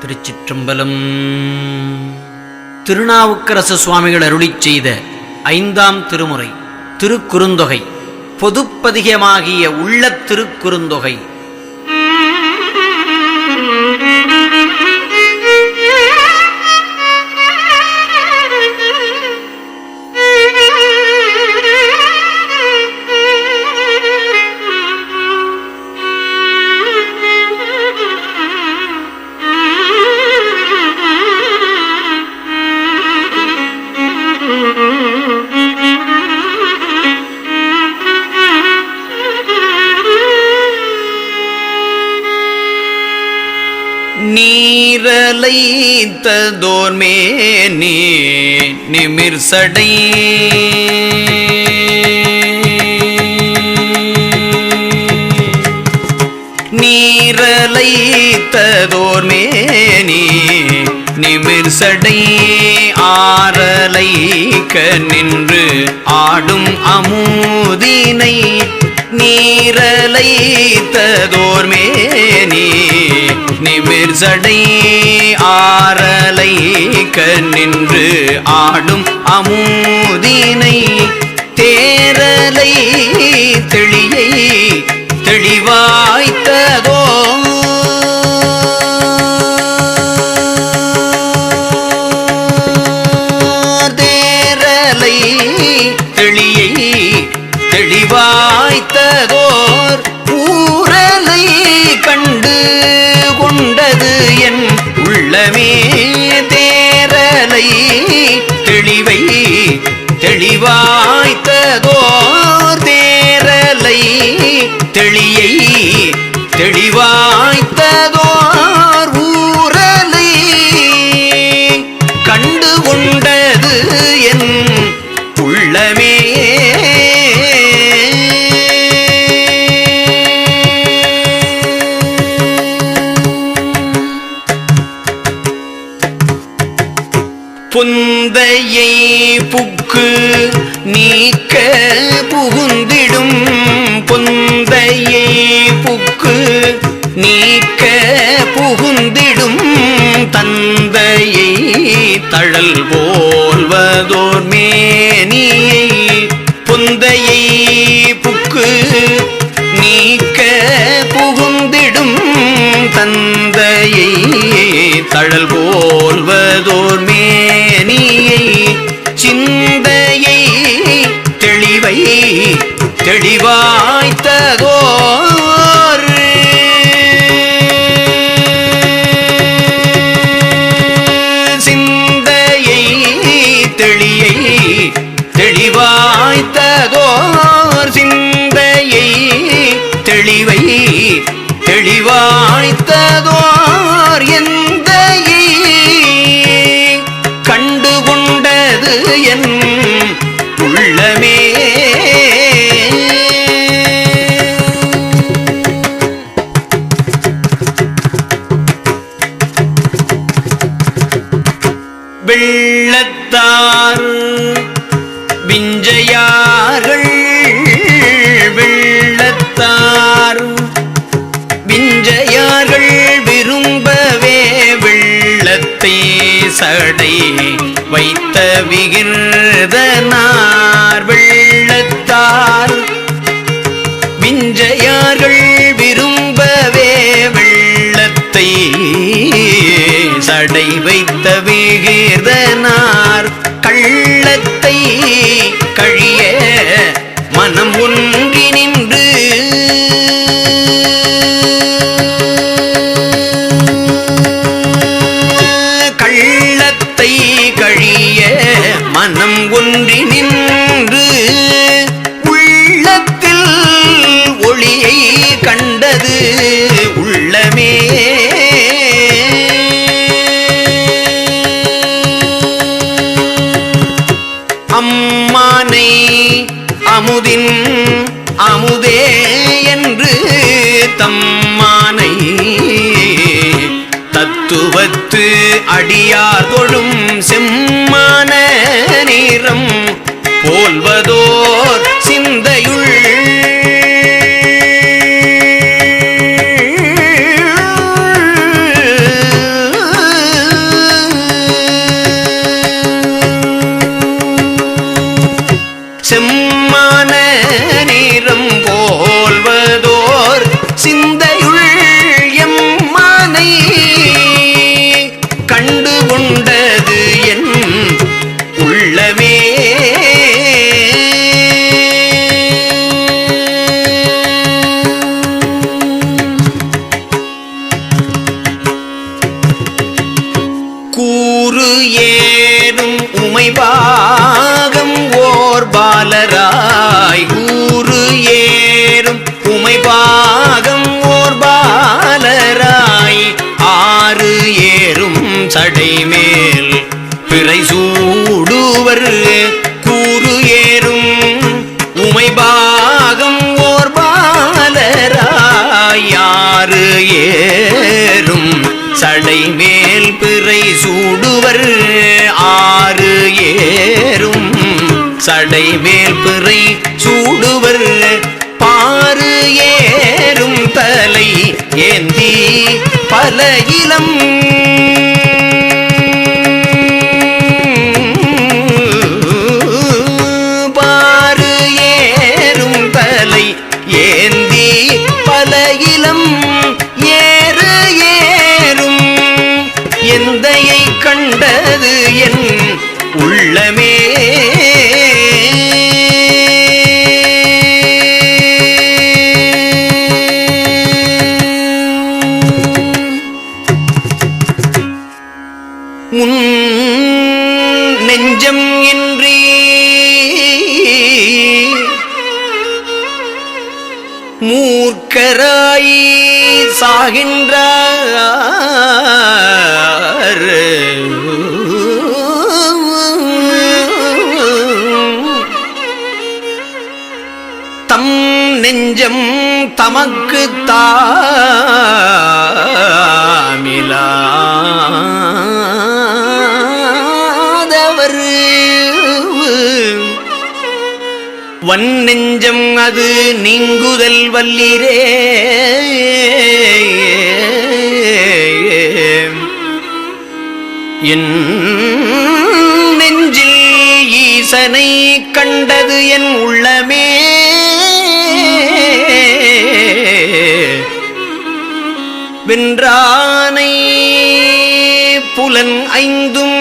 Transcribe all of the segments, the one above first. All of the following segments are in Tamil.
திருச்சிற்றம்பலம். திருநாவுக்கரசு சுவாமிகள் அருளிச் செய்த ஐந்தாம் திருமுறை திருக்குறுந்தொகை பொதுப்பதிகமாகிய உள்ள திருக்குறுந்தொகை. நீரலைத்ததோர் மேனி நிமிர் சடை நீரலைத்ததோர் மேனி நிமிர் சடை ஆரலைக்க நின்று ஆடும் அமுதினை நீரலைத்ததோர் மேனி நிமிர் சடை ஆரலைக்க நின்று ஆடும் அமுதினை தேரலை தெளிய உள்ளமே தேரலை தெளிவை தெளிவாய்த்ததோர் தேரலை தெளியை தெளிவாய்த்ததோர் ஊரலை கண்டு கொண்டது என் உள்ளமே புக்கு நீக்க புகுந்திடும் பொந்தையே புக்கு. நீக்க புகுந்திடும் தந்தையை தழல் போல்வதோர் மேனியை. பொந்தையை புக்கு. நீக்க புகுந்திடும் தந்தையை தழல் போ தெளிவாய்த்ததோர் எந்த கண்டு கொண்டது என் உள்ளமே. வெள்ளத்தார் விரும்பவே வெள்ளத்தே சடை வைத்த விகிர்தனார் வெள்ளத்தார். மிஞ்சையார்கள் விரும்பவே வெள்ளத்தை சடை வைத்த விகிர்தனார். கள்ளத்தை கழிய மனம் ஒன்றி ஒன்றி நின்று உள்ளத்தில் ஒளியை கண்டது உள்ளமே. அம்மானை அமுதின் அமுதே என்று தம்மானை தத்துவத்து அடியார் தொழும் செம் சொல்வதோ சடை மேல் பிறை சூடுவர் நெஞ்சம் இன்றி. மூர்க்கராய் சாகின்றார். தம் நெஞ்சம் தமக்கு தாமிலா. வன் நெஞ்சம் அது நீங்குதல் வல்லிரே. என் நெஞ்சில் ஈசனை கண்டது என் உள்ளமே. வென்றானை புலன் ஐந்தும்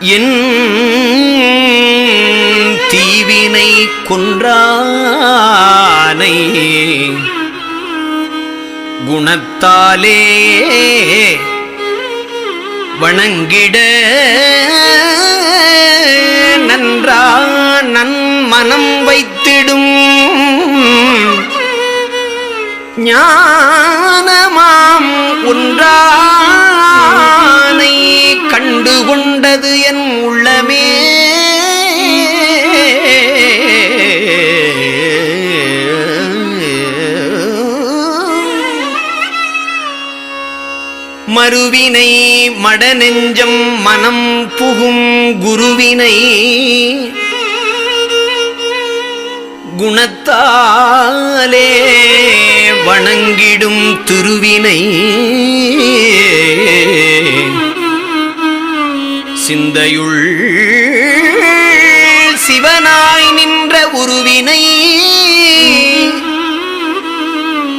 என் தீவினை கொன்றானை குணத்தாலே வணங்கிட நன்றா நன் மனம் வைத்திடும் ஞானமாம் ஒன்றானை கண்டு கொண்டது என் உள்ளமே. மறுவினை மடநெஞ்சம் மனம் புகும் குருவினை. குணத்தாலே வணங்கிடும் திருவினை. சிந்தையுள் சிவனாய் நின்ற உருவினை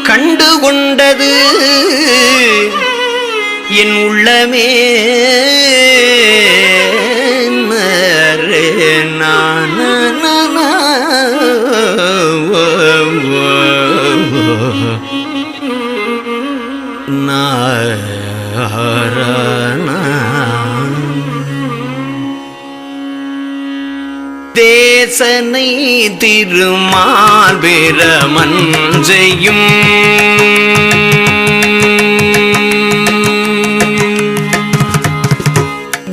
கண்டு கொண்டது என் உள்ளமே நரே தேசனை திருமால்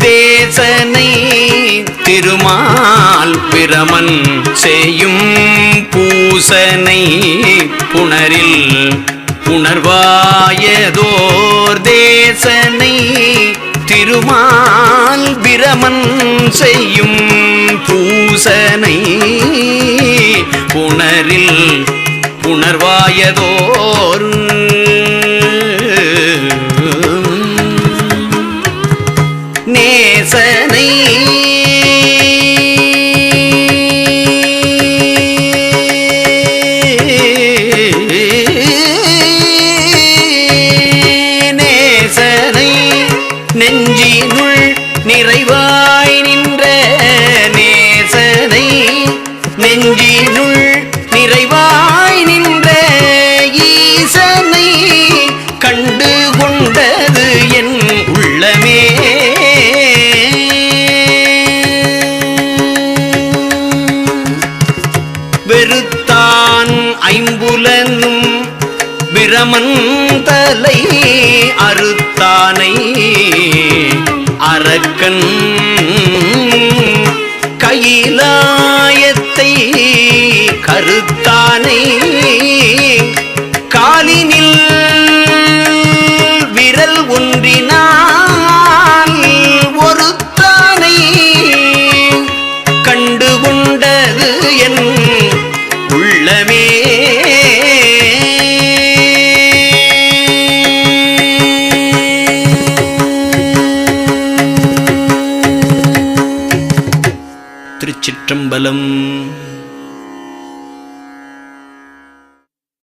தேசனை திருமால் பிரமன் செய்யும் பூசனை புணரில் புணர்வாயதோர் தேசனை திருமால் பிரமன் செய்யும் பூசனை புணரில் புணர்வாயதோ நெஞ்சினுள் நிறைவாய் நின்ற ஈசனை கண்டு கொண்டது என் உள்ளமே. வெறுத்தான் ஐம்புலனும் பிரமன் தலை அறுத்தானை அறக்கன் கையிலா கருத்தானை காலினில் விரல் ஒன்றினால்